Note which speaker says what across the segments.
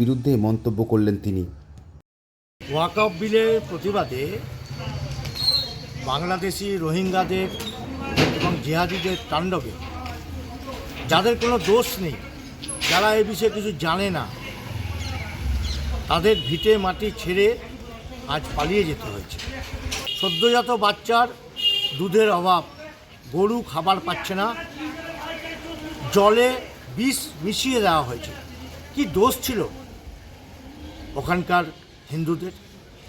Speaker 1: বিরুদ্ধে মন্তব্য করলেন তিনি।
Speaker 2: ওয়াকফ বিলের প্রতিবাদে বাংলাদেশি রোহিঙ্গাদের এবং জিহাদিদের তাণ্ডবে, যাদের কোনো দোষ নেই, যারা এ বিষয়ে কিছু জানে না, তাদের ভিটে মাটি ছেড়ে আজ পালিয়ে যেতে হয়েছে। সদ্যজাত বাচ্চার দুধের অভাব, গরু খাবার পাচ্ছে না, জলে বিষ মিশিয়ে দেওয়া হয়েছে। কি দোষ ছিল? ওখানকার হিন্দুদের,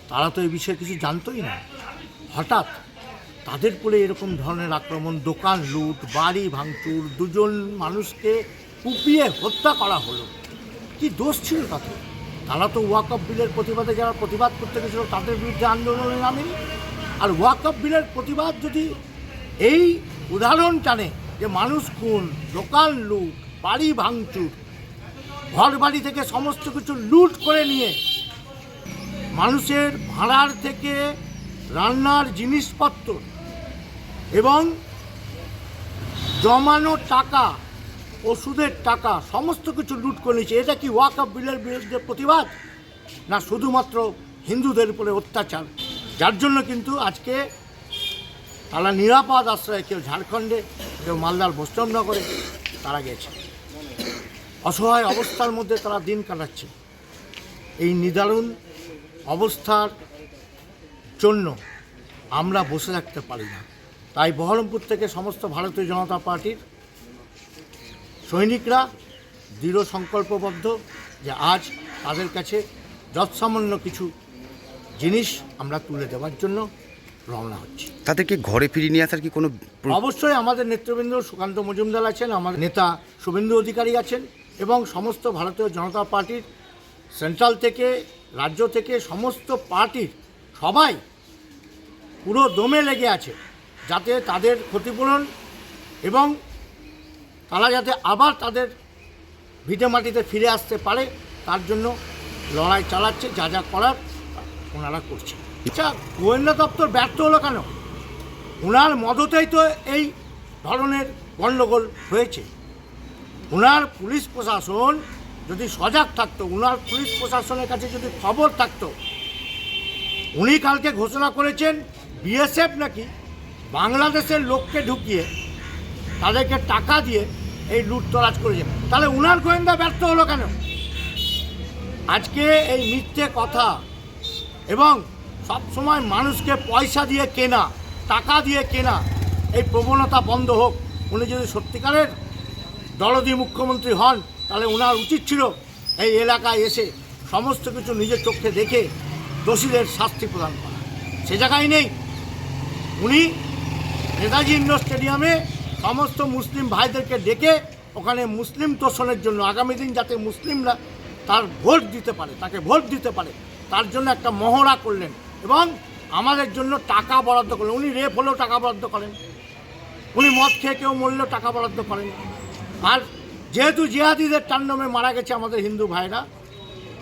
Speaker 2: তারা তো এই বিষয়ে কিছু জানতোই না। হঠাৎ তাদের পরে এরকম ধরনের আক্রমণ, দোকান লুট, বাড়ি ভাঙচুর, দুজন মানুষকে কুপিয়ে হত্যা করা হলো। কি দোষ ছিল তাতে? তারা তো ওয়াকফ বিলের প্রতিবাদে যারা প্রতিবাদ করতে গেছিল, তাদের বিরুদ্ধে আন্দোলনে নামেনি। আর ওয়াকফ বিলের প্রতিবাদ যদি এই উদাহরণ টানে যে মানুষ খুন, দোকান লুট, বাড়ি ভাঙচুর ঘর বাড়ি থেকে সমস্ত কিছু লুট করে নিয়ে মানুষের ভাড়ার থেকে রান্নার জিনিসপত্র এবং জমানো টাকা, ওষুধের টাকা, সমস্ত কিছু লুট করে নিয়েছে। এটা কি ওয়াকফ বিলের বিরুদ্ধে প্রতিবাদ? না, শুধুমাত্র হিন্দুদের উপরে অত্যাচার। যার জন্য কিন্তু আজকে তারা নিরাপদ আশ্রয় কেউ ঝাড়খণ্ডে, কেউ মালদার বৈষ্ণবনগরে তারা গেছে। অসহায় অবস্থার মধ্যে তারা দিন কাটাচ্ছে। এই নিদারুণ অবস্থার জন্য আমরা বসে থাকতে পারি না। তাই বহরমপুর থেকে সমস্ত ভারতীয় জনতা পার্টির সৈনিকরা দৃঢ় সংকল্পবদ্ধ যে আজ তাদের কাছে যৎসামান্য কিছু জিনিস আমরা তুলে দেওয়ার জন্য রওনা হচ্ছি।
Speaker 1: তাদেরকে ঘরে ফিরিয়ে নিয়ে আসার কি কোনো
Speaker 2: অবশ্যই আমাদের নেতৃবৃন্দ সুকান্ত মজুমদার আছেন আমাদের নেতা শুভেন্দু অধিকারী আছেন এবং সমস্ত ভারতীয় জনতা পার্টির সেন্ট্রাল থেকে, রাজ্য থেকে সমস্ত পার্টির সবাই পুরো দমে লেগে আছে যাতে তাদের ক্ষতিপূরণ এবং তারা যাতে আবার তাদের ভিটে মাটিতে ফিরে আসতে পারে, তার জন্য লড়াই চালাচ্ছে, যা যা করার ওনারা করছে আচ্ছা গোয়েন্দা দপ্তর ব্যর্থ হলো কেন? ওনার মদতেই তো এই ধরনের গণ্ডগোল হয়েছে। ওনার পুলিশ প্রশাসন যদি সজাগ থাকতো ওনার পুলিশ প্রশাসনের কাছে যদি খবর থাকতো, উনি কালকে ঘোষণা করেছেন বিএসএফ নাকি বাংলাদেশের লোককে ঢুকিয়ে তাদেরকে টাকা দিয়ে এই লুটতরাজ করেছে। তাহলে উনার গোয়েন্দা ব্যর্থ হলো কেন? আজকে এই মিথ্যে কথা এবং সবসময় মানুষকে পয়সা দিয়ে কেনা, টাকা দিয়ে কেনা, এই প্রবণতা বন্ধ হোক। উনি যদি সত্যিকারের দলদি মুখ্যমন্ত্রী হন, তাহলে ওনার উচিত ছিল এই এলাকায় এসে সমস্ত কিছু নিজের চোখে দেখে দোষীদের শাস্তি প্রদান করা। সে জায়গায় নেই। উনি নেতাজি ইন্ডোর স্টেডিয়ামে সমস্ত মুসলিম ভাইদেরকে ডেকে ওখানে মুসলিম তোষণের জন্য, আগামী দিন যাতে মুসলিমরা তার ভোট দিতে পারে, তাকে ভোট দিতে পারে, তার জন্য একটা মহড়া করলেন এবং আমাদের জন্য টাকা বরাদ্দ করলেন। উনি রেপ হলেও টাকা বরাদ্দ করেন। উনি মদ খেয়ে কেউ মরলেও টাকা বরাদ্দ করেন। আর যেহেতু জিহাদিদের টান্ডমে মারা গেছে আমাদের হিন্দু ভাইরা,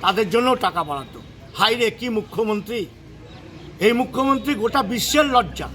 Speaker 2: তাদের জন্য টাকা বাড়াতো হাইরে কি মুখ্যমন্ত্রী? এই মুখ্যমন্ত্রী গোটা বিশ্বের লজ্জা।